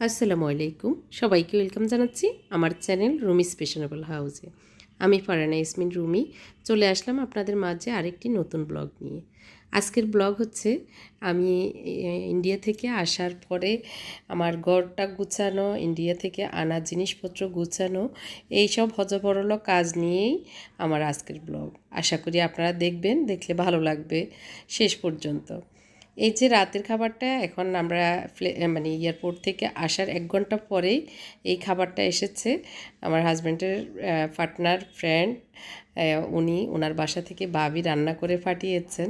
আসসালামু আলাইকুম। সবাইকে ওয়েলকাম জানাচ্ছি আমার চ্যানেল রুমি স্পেশনেবল হাউসে। আমি ফারানা ইসমিন রুমি, চলে আসলাম আপনাদের মাঝে আরেকটি নতুন ব্লগ নিয়ে। আজকের ব্লগ হচ্ছে, আমি ইন্ডিয়া থেকে আসার পরে আমার ঘরটা গুছানো, ইন্ডিয়া থেকে আনা জিনিসপত্র গুছানো এইসব হজবরল কাজ নিয়েই আমার আজকের ব্লগ। আশা করি আপনারা দেখবেন, দেখলে ভালো লাগবে শেষ পর্যন্ত। এই যে রাতের খাবারটা এখন আমরা ফ্লে- মানে এয়ারপোর্ট থেকে আসার এক ঘণ্টা পরেই এই খাবারটা এসেছে। আমার হাজব্যান্ডের পার্টনার ফ্রেন্ড উনি ওনার বাসা থেকে বাবি রান্না করে পাঠিয়েছেন।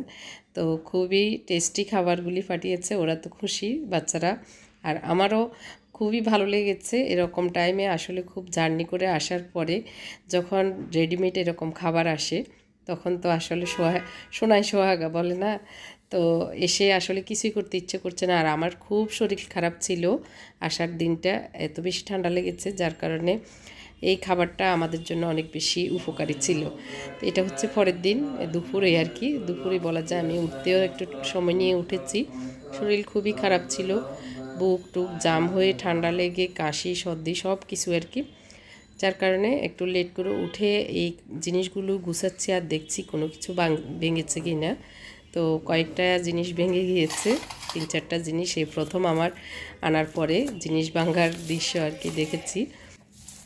তো খুবই টেস্টি খাবারগুলি পাঠিয়েছে, ওরা তো খুশি বাচ্চারা। আর আমারও খুবই ভালো লেগেছে এরকম টাইমে আসলে খুব জার্নি করে আসার পরে যখন রেডিমেড এরকম খাবার আসে, তখন তো আসলে সোহা সোনায় সোহাগা বলে না? তো এসে আসলে কিছুই করতে ইচ্ছে করছে না। আর আমার খুব শরীর খারাপ ছিল আসার দিনটা, এত বেশি ঠান্ডা লেগেছে যার কারণে এই খাবারটা আমাদের জন্য অনেক বেশি উপকারী ছিল। তো এটা হচ্ছে পরের দিন, দুপুরে আর কি, দুপুরে বলা যায় আমি উঠতেও একটু সময় নিয়ে উঠেছি। শরীর খুবই খারাপ ছিল, বুক টুক জাম হয়ে ঠান্ডা লেগে, কাশি, সর্দি সব কিছু আর কি। যার কারণে একটু লেট করে উঠে এই জিনিসগুলো গুছাচ্ছি আর দেখছি কোনো কিছু ভাঙ- ভেঙেছে কি না তো কয়েকটা জিনিস ভেঙে গিয়েছে, তিন চারটা জিনিস, এই প্রথম আমার আনার পরে জিনিস ভাঙার দৃশ্য আর কি দেখেছি।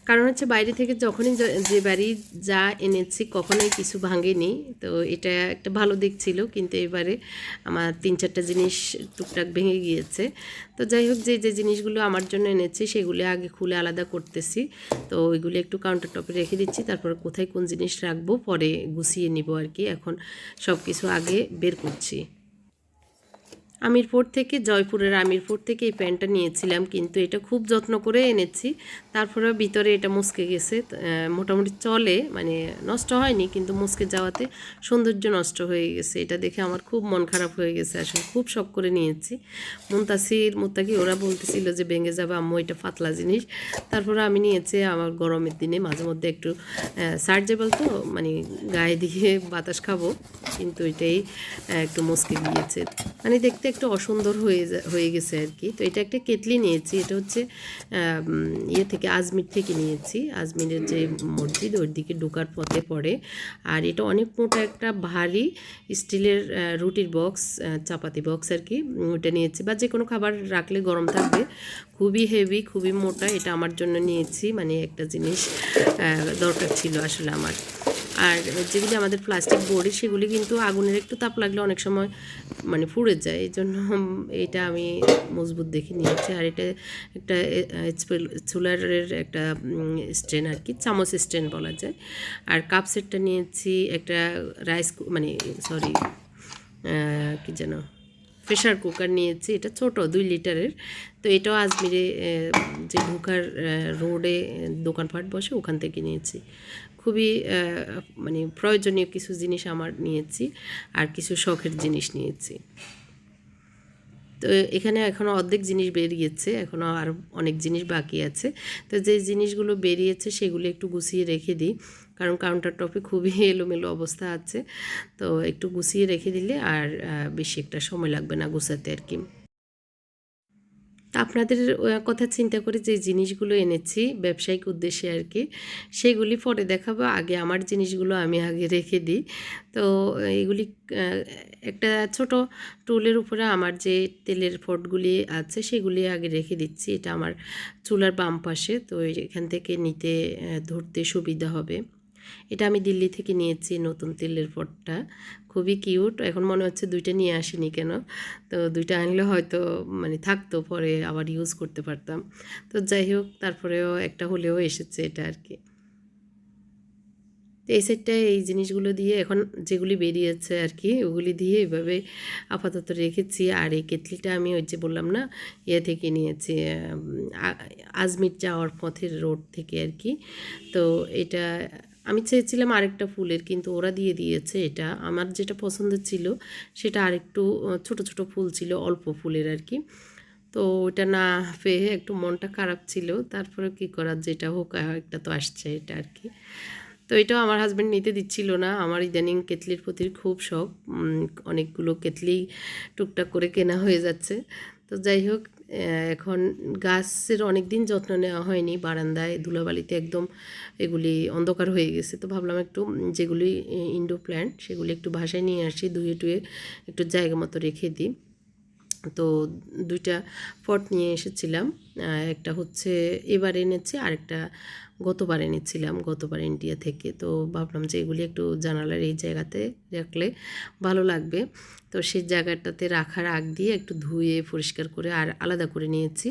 কারণ হচ্ছে বাইরে থেকে যখনই যে- বাড়ি যা এনেছি কখনোই কিছু ভাঙেনি। তো এটা একটা ভালো দিক ছিল, কিন্তু এবারে আমার তিন চারটা জিনিস টুকটাক ভেঙে গিয়েছে। তো যাই হোক, যে যে জিনিসগুলো আমার জন্য এনেছি সেগুলো আগে খুলে আলাদা করতেছি। তো ওইগুলো একটু কাউন্টার টপে রেখে দিচ্ছি, তারপর কোথায় কোন জিনিস রাখব পরে গুছিয়ে নিব আর কি। এখন সব কিছু আগে বের করছি। আমিরপুর থেকে, জয়পুরের আমিরপুর থেকে এই প্যান্টটা নিয়েছিলাম, কিন্তু এটা খুব যত্ন করে এনেছি। তারপরে ভিতরে এটা মুসকে গেছে মোটামুটি চলে মানে নষ্ট হয়নি, কিন্তু মুসকে যাওয়াতে সৌন্দর্য নষ্ট হয়ে গেছে। এটা দেখে আমার খুব মন খারাপ হয়ে গেছে, আসলে খুব শখ করে নিয়েছি। মুন্তাসির, মুত্তাকি, ওরা বলতেছিল যে ভেঙে যাবে, আম্মু, এটা পাতলা জিনিস। তারপরে আমি নিয়েছি আমার গরমের দিনে, মাঝে মধ্যে একটু সার্জেবল তো মানে গায়ে দিয়ে বাতাস খাব, কিন্তু এটাই একটু মুসকে গিয়েছে। মানে দেখতে একটু অসুন্দর হয়ে হয়ে গেছে আর কি। তো এটা একটা কেটলি নিয়েছি। এটা হচ্ছে ইয়ে থেকে আজমির থেকে নিয়েছি। আজমিরের যে মসজিদ ওর দিকে ঢোকার পথে পড়ে। আর এটা অনেক মোটা একটা ভারী স্টিলের রুটির বক্স চাপাতি বক্স আর কি। ওটা নিয়েছি। বা যে কোনো খাবার রাখলে গরম থাকবে। খুবই হেভি খুবই মোটা। এটা আমার জন্য নিয়েছি। মানে একটা জিনিস দরকার ছিল আসলে আমার। আর যেগুলি আমাদের প্লাস্টিক বোর্ডে সেগুলি কিন্তু আগুনের একটু তাপ লাগলে অনেক সময় মানে পুড়ে যায়। এই জন্য এটা আমি মজবুত দেখে নিয়েছি। আর এটা একটা চুলারের একটা স্ট্যান্ড আর কি, চামচ স্ট্যান্ড বলা যায়। আর কাপ সেটটা নিয়েছি একটা রাইস মানে সরি কি যেন প্রেশার কুকার নিয়েছি। এটা ছোট, দুই লিটারের। তো এটাও আজমিরে যে ঢোকার রোডে দোকানপাট বসে, ওখান থেকে নিয়েছি। খুবই মানে প্রয়োজনীয় কিছু জিনিস আমার নিয়েছি আর কিছু শখের জিনিস নিয়েছি। তো এখানে এখনও অর্ধেক জিনিস বেরিয়েছে এখনও আর অনেক জিনিস বাকি আছে। তো যে জিনিসগুলো বেরিয়েছে সেগুলো একটু গুছিয়ে রেখে দিই, কারণ কাউন্টার টপে খুবই এলোমেলো অবস্থা আছে। তো একটু গুছিয়ে রেখে দিলে আর বেশি একটা সময় লাগবে না গুছাতে আর কি। আপনাদের কথা চিন্তা করে যে জিনিসগুলো এনেছি ব্যবসায়িক উদ্দেশ্যে আর কি, সেগুলি পরে দেখাবো। আগে আমার জিনিসগুলো আমি আগে রেখে দিই। তো, এগুলি একটা ছোট টুলের উপরে আমার যে তেলের ফটগুলি আছে সেগুলি আগে রেখে দিচ্ছি। এটা আমার চুলার বাম পাশে, তো এখান থেকে নিতে ধরতে সুবিধা হবে। এটা আমি দিল্লি থেকে নিয়েছি নতুন তেলের পটটা খুবই কিউট। এখন মনে হচ্ছে দুইটা নিয়ে আসিনি কেন? তো দুইটা আনলে হয়তো মানে থাকতো, পরে আবার ইউজ করতে পারতাম। তো যাই হোক, তারপরেও একটা হলেও এসেছে এটা আর কি। এই সেটটা এই জিনিসগুলো দিয়ে এখন যেগুলি বেরিয়েছে আর কি, ওগুলি দিয়ে এভাবে আপাতত রেখেছি। আর এই কেটলিটা আমি ওই যে বললাম না ইয়ে থেকে নিয়েছি আজমির যাওয়ার পথের রোড থেকে আর কি। তো এটা আমি চেয়েছিলাম আরেকটা ফুলের, কিন্তু ওরা দিয়ে দিয়েছে এটা। আমার যেটা পছন্দ ছিল, সেটা আরেকটু ছোট ছোট ফুল ছিল, অল্প ফুলের আর কি। তো ওটা না পেয়ে একটু মনটা খারাপ ছিল। তারপরে কি করার, যেটা হোক একটা তো আসছে এটা আর কি। তো এটাও আমার হাজব্যান্ড নিতে দিচ্ছিল না। আমার ইদানিং কেতলির প্রতি খুব শখ। অনেকগুলো কেতলি টুকটাক করে কেনা হয়ে যাচ্ছে। তো যাই হোক এখন গাছের অনেক দিন যত্ন নেওয়া হয়নি, বারান্দায় ধুলাবালিতে একদম এগুলি অন্ধকার হয়ে গেছে। তো ভাবলাম একটু যেগুলি ইনডো প্ল্যান্ট সেগুলি একটু বাসায় নিয়ে আসি, ধুয়ে টুয়ে একটু জায়গা মতো রেখে দিই। তো দুইটা পট নিয়ে এসেছিলাম একটা হচ্ছে এবার এনেছি, আরেকটা গতবার এনেছিলাম, গতবার ইন্ডিয়া থেকে। তো ভাবলাম যে এগুলি একটু জানালার এই জায়গাতে রাখলে ভালো লাগবে। তো সেই জায়গাটাতে রাখার আগ দিয়ে একটু ধুয়ে, পরিষ্কার করে আর আলাদা করে নিয়েছি।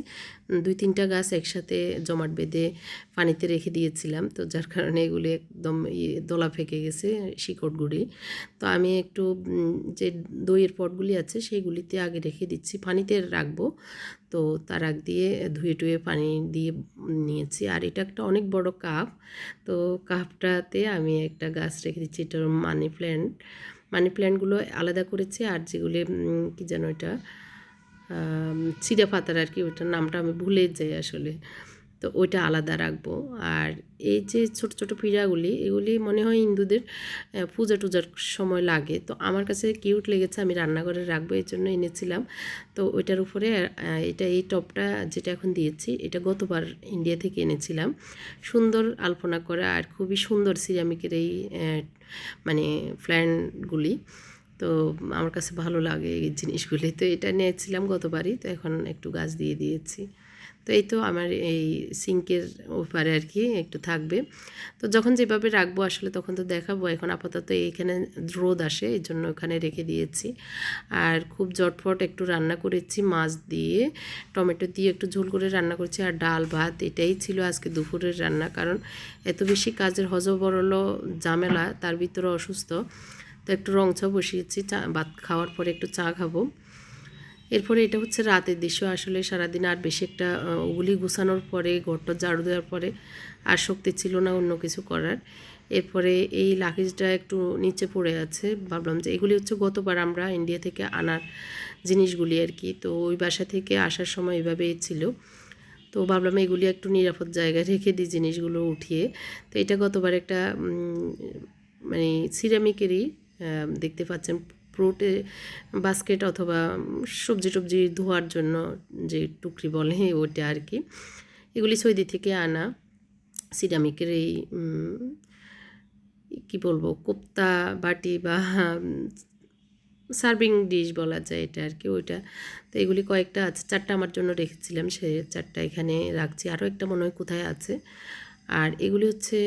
দুই তিনটা গাছ একসাথে জমাট বেঁধে পানিতে রেখে দিয়েছিলাম। তো যার কারণে এগুলি একদম দলা ফেকে গেছে শিকড়গুড়ি তো আমি একটু যে দইয়ের পটগুলি আছে সেইগুলিতে আগে রেখে দিচ্ছি, পানিতে রাখব। তো তার আগ দিয়ে ধুয়ে টুয়ে পানি দিয়ে নিয়েছি। আর এটা একটা অনেক বড় কাপ। তো কাপটাতে আমি একটা গাছ রেখে দিচ্ছি এটা মানি প্ল্যান্ট। মানি প্ল্যান্টগুলো আলাদা করেছি আর যেগুলি কি যেন এটা চিড়া পাতার আর কি, ওইটার নামটা আমি ভুলে যাই আসলে। তো ওইটা আলাদা রাখব। আর এই যে ছোট ছোট পিঁড়াগুলি, এগুলি মনে হয় হিন্দুদের পূজা টুজার সময় লাগে। তো আমার কাছে কিউট লেগেছে, আমি রান্নাঘরে রাখব, এই জন্য এনেছিলাম। তো ওইটার উপরে এটা এই টপটা যেটা এখন দিয়েছি, এটা গতবার ইন্ডিয়া থেকে এনেছিলাম। সুন্দর আলপনা করা আর খুবই সুন্দর সিরামিকের এই মানে ফ্ল্যান্টগুলি তো আমার কাছে ভালো লাগে এই জিনিসগুলি। তো এটা নিয়েছিলাম গতবারই, তো এখন একটু গাছ দিয়ে দিয়েছি। তো এই তো আমার এই সিঙ্কের ওপারে আর কি একটু থাকবে। তো যখন যেভাবে রাখব আসলে তখন তো দেখাবো। এখন আপাতত এইখানে রোদ আসে, এই জন্য ওখানে রেখে দিয়েছি। আর খুব জটফট একটু রান্না করেছি, মাছ দিয়ে, টমেটো দিয়ে একটু ঝোল করে রান্না করেছি, আর ডাল, ভাত, এটাই ছিল আজকে দুপুরের রান্না। কারণ এত বেশি কাজের হজবরল ঝামেলা, তার ভিতরে অসুস্থ। তো একটু রং চা বসিয়েছি, চা, ভাত খাওয়ার পরে একটু চা খাব। এরপরে এটা হচ্ছে রাতের দৃশ্য। আসলে সারাদিন আর বেশি একটা ওগুলি গুছানোর পরে ঘরটা ঝাড়ু দেওয়ার পরে আর শক্তি ছিল না অন্য কিছু করার। এরপরে এই লাকিজটা একটু নিচে পড়ে আছে। ভাবলাম যে এগুলি হচ্ছে গতবার আমরা ইন্ডিয়া থেকে আনার জিনিসগুলি আর কি। তো ওই বাসা থেকে আসার সময় এভাবেই ছিল। তো ভাবলাম এগুলি একটু নিরাপদ জায়গায় রেখে দিই জিনিসগুলো উঠিয়ে। তো এটা গতবার একটা মানে সিরামিকেরই দেখতে পাচ্ছেন ফ্রুটে বাস্কেট অথবা সবজি টবজি ধোয়ার জন্য যে টুকরি বলে ওইটা আর কি, এগুলি সৌদি থেকে আনা সিরামিকের এই কি বলব, কোপ্তা, বাটি বা সার্ভিং ডিশ বলা যায় এটা আর কি ওইটা। তো এগুলি কয়েকটা আছে, চারটা আমার জন্য রেখেছিলাম, সে চারটা এখানে রাখছি। আরও একটা মনে হয় কোথায় আছে। আর এগুলি হচ্ছে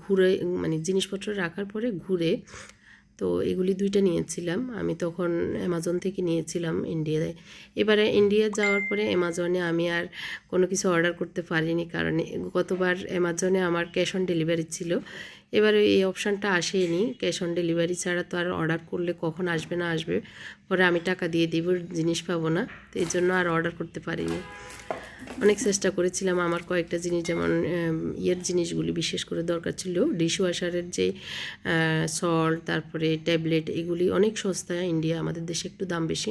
ঘুরে মানে জিনিসপত্র রাখার পরে ঘুরে তো এগুলি দুইটা নিয়েছিলাম। আমি তখন অ্যামাজন থেকে নিয়েছিলাম ইন্ডিয়ায়। এবারে ইন্ডিয়া যাওয়ার পরে অ্যামাজনে আমি আর কোনো কিছু অর্ডার করতে পারিনি কারণ গতবার অ্যামাজনে আমার ক্যাশ অন ডেলিভারি ছিল। এবারে এই অপশানটা আসেনি। ক্যাশ অন ডেলিভারি ছাড়া তো আর অর্ডার করলে কখন আসবে না আসবে। পরে আমি টাকা দিয়ে দিব, জিনিস পাবো না। তো এই জন্য আর অর্ডার করতে পারিনি। অনেক চেষ্টা করেছিলাম আমার কয়েকটা জিনিস, যেমন ইয়ের জিনিসগুলি বিশেষ করে দরকার ছিল। ডিশওয়াশারের যে সল্ট তারপরে ট্যাবলেট এগুলি অনেক সস্তা। ইন্ডিয়া আমাদের দেশে একটু দাম বেশি।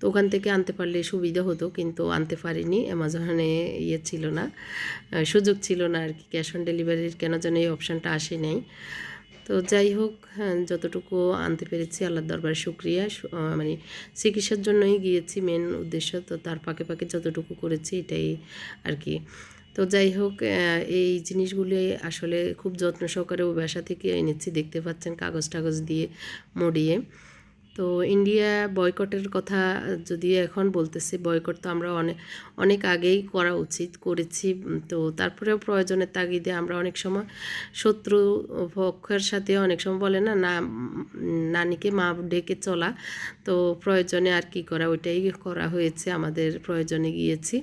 তো ওখান থেকে আনতে পারলে সুবিধা হতো কিন্তু আনতে পারিনি। অ্যামাজনে ইয়ে ছিল না সুযোগ ছিল না আর কি ক্যাশ অন ডেলিভারির কেন যেন এই অপশানটা আসে নাই। তো যাই হোক হ্যাঁ, যতটুকু আনতে পেরেছি আল্লাহর দরবারে শুক্রিয়া। মানে চিকিৎসার জন্যই গিয়েছি মেন উদ্দেশ্য তো তার পাকে পাকে যতটুকু করেছি এটাই আর কি। তো যাই হোক এই জিনিসগুলি আসলে খুব যত্ন সহকারে ওই বাসা থেকে এনেছি দেখতে পাচ্ছেন কাগজ টাগজ দিয়ে মডিয়ে। তো ইন্ডিয়া বয়কটের কথা যদি এখন বলতেছে বয়কট তো আমরা অনেক অনেক আগেই করা উচিত, করেছি। তো তারপরেও প্রয়োজনের তাগিদে আমরা অনেক সময় শত্রু পক্ষের সাথে অনেক সময় বলে না না, নানিকে মা ডেকে চলা, তো প্রয়োজনে আর কি করা, ওইটাই করা হয়েছে, আমাদের প্রয়োজনে গিয়েছি।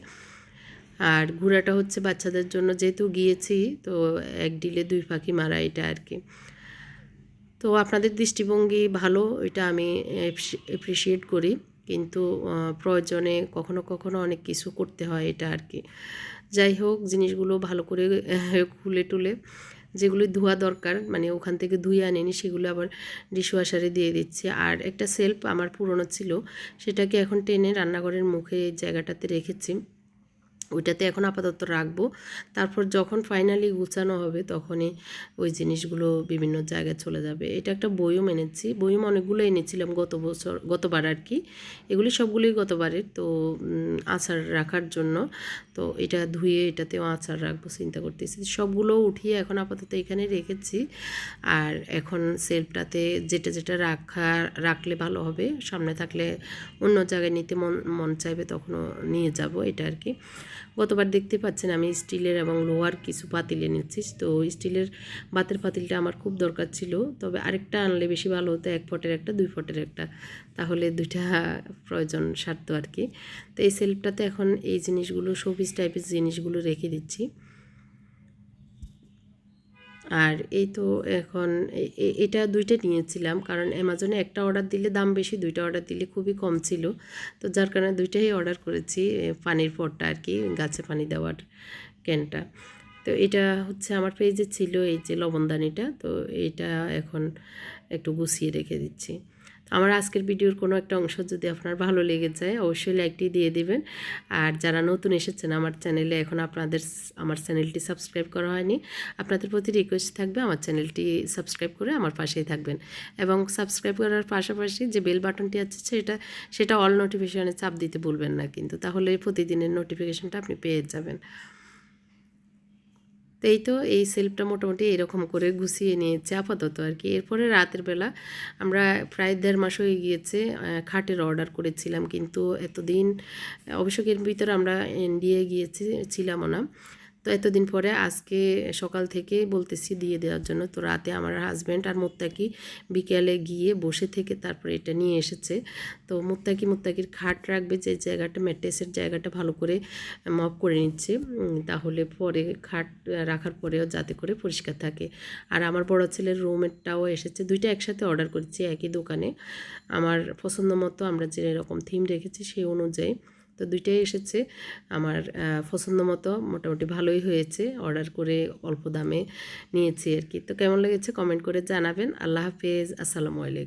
আর ঘোরাটা হচ্ছে বাচ্চাদের জন্য যেহেতু গিয়েছি, তো এক ডিলে দুই পাখি মারা এটা আর কি। তো আপনাদের দৃষ্টিভঙ্গি ভালো, এটা আমি এপ্রিসিয়েট করি। কিন্তু প্রয়োজনে কখনো কখনো অনেক কিছু করতে হয় এটা আর কি। যাই হোক, জিনিসগুলো ভালো করে খুলে টুলে, যেগুলো ধোয়া দরকার মানে ওখান থেকে ধুয়ে আনিনি, সেগুলো আবার ডিশওয়াশারে দিয়ে দিচ্ছি। আর একটা সেলফ আমার পুরনো ছিল, সেটাকে এখন টেনে রান্নাঘরের মুখে জায়গাটাতে রেখেছি। ওইটাতে এখন আপাতত রাখব। তারপর যখন ফাইনালি গুছানো হবে তখনই ওই জিনিসগুলো বিভিন্ন জায়গায় চলে যাবে। এটা একটা বইম এনেছি। বইম অনেকগুলো এনেছিলাম গত বছর, গতবার আর কি। এগুলি সবগুলোই গতবারের। তো আচার রাখার জন্য। তো এটা ধুয়ে এটাতেও আচার রাখব, চিন্তা করতেছি। সবগুলো উঠিয়ে এখন আপাতত এখানে রেখেছি। আর এখন সেলফটাতে যেটা যেটা রাখা, রাখলে ভালো হবে, সামনে থাকলে অন্য জায়গায় নিতে মন মন চাইবে তখনও নিয়ে যাব, এটা আর কি। গতবার দেখতে পাচ্ছেন আমি স্টিলের এবং লোহার কিছু পাতিল এনেছি। তো স্টিলের বাতের পাতিলটা আমার খুব দরকার ছিল। তবে আরেকটা আনলে বেশি ভালো হতো, এক ফটের একটা, দুই ফটের একটা। তাহলে দুইটা প্রয়োজন সারতো আর কি। তো এই সেলফটাতে এখন এই জিনিসগুলো শোপিস টাইপের জিনিসগুলো রেখে দিচ্ছি। আর এই তো এখন এটা দুইটা নিয়েছিলাম, কারণ অ্যামাজনে একটা অর্ডার দিলে দাম বেশি, দুইটা অর্ডার দিলে খুবই কম ছিল। তো যার কারণে দুইটাই অর্ডার করেছি পানির পটটা আর কি, গাছে পানি দেওয়ার ক্যানটা। তো এটা হচ্ছে আমার পেজে ছিল, এই যে লবণদানিটা, তো এটা এখন একটু গুছিয়ে রেখে দিচ্ছি। আমার আজকের ভিডিওর কোনো একটা অংশ যদি আপনার ভালো লেগে যায়, অবশ্যই লাইকটি দিয়ে দিবেন। আর যারা নতুন এসেছেন আমার চ্যানেলে এখন আপনাদের আমার চ্যানেলটি সাবস্ক্রাইব করা হয়নি, আপনাদের প্রতি রিকোয়েস্ট থাকবে আমার চ্যানেলটি সাবস্ক্রাইব করে আমার পাশেই থাকবেন। এবং সাবস্ক্রাইব করার পাশাপাশি যে বেল বাটনটি আছে, সেটা সেটা অল নোটিফিকেশনে চাপ দিতে ভুলবেন না কিন্তু, তাহলে প্রতিদিনের নোটিফিকেশানটা আপনি পেয়ে যাবেন। এই তো এই সেলফটা মোটামুটি এরকম করে গুছিয়ে নিয়েছে আপাতত আর কি। এরপরে রাতের বেলা আমরা প্রায় দেড় মাস হয়ে গিয়েছে খাটের অর্ডার করেছিলাম কিন্তু এতদিন, অবশ্য এর ভিতরে আমরা দিয়ে গিয়েছি, ছিলামও না। তো এতদিন পরে আজকে সকাল থেকে বলতেছি দিয়ে দেওয়ার জন্য। তো রাতে আমার হাজব্যান্ড আর মুত্তাকি বিকেলে গিয়ে বসে থেকে তারপরে এটা নিয়ে এসেছে। তো মুত্তাকি মুত্তাকির খাট রাখবে, যে জায়গাটা ম্যাট্রেসের জায়গাটা ভালো করে মপ করে নিচ্ছে। তাহলে পরে খাট রাখার পরেও যাতে করে পরিষ্কার থাকে। আর আমার বড় ছেলের রুমেরটাও এসেছে। দুইটা একসাথে অর্ডার করেছি একই দোকানে। আমার পছন্দ মতো আমরা যে এরকম থিম রেখেছি সেই অনুযায়ী তো দুইটাই এসেছে। আমার পছন্দ মতো মোটামুটি ভালোই হয়েছে। অর্ডার করে অল্প দামে নিয়েছি আর কি। তো কেমন লেগেছে কমেন্ট করে জানাবেন। আল্লাহ হাফেজ। আসসালামু আলাইকুম।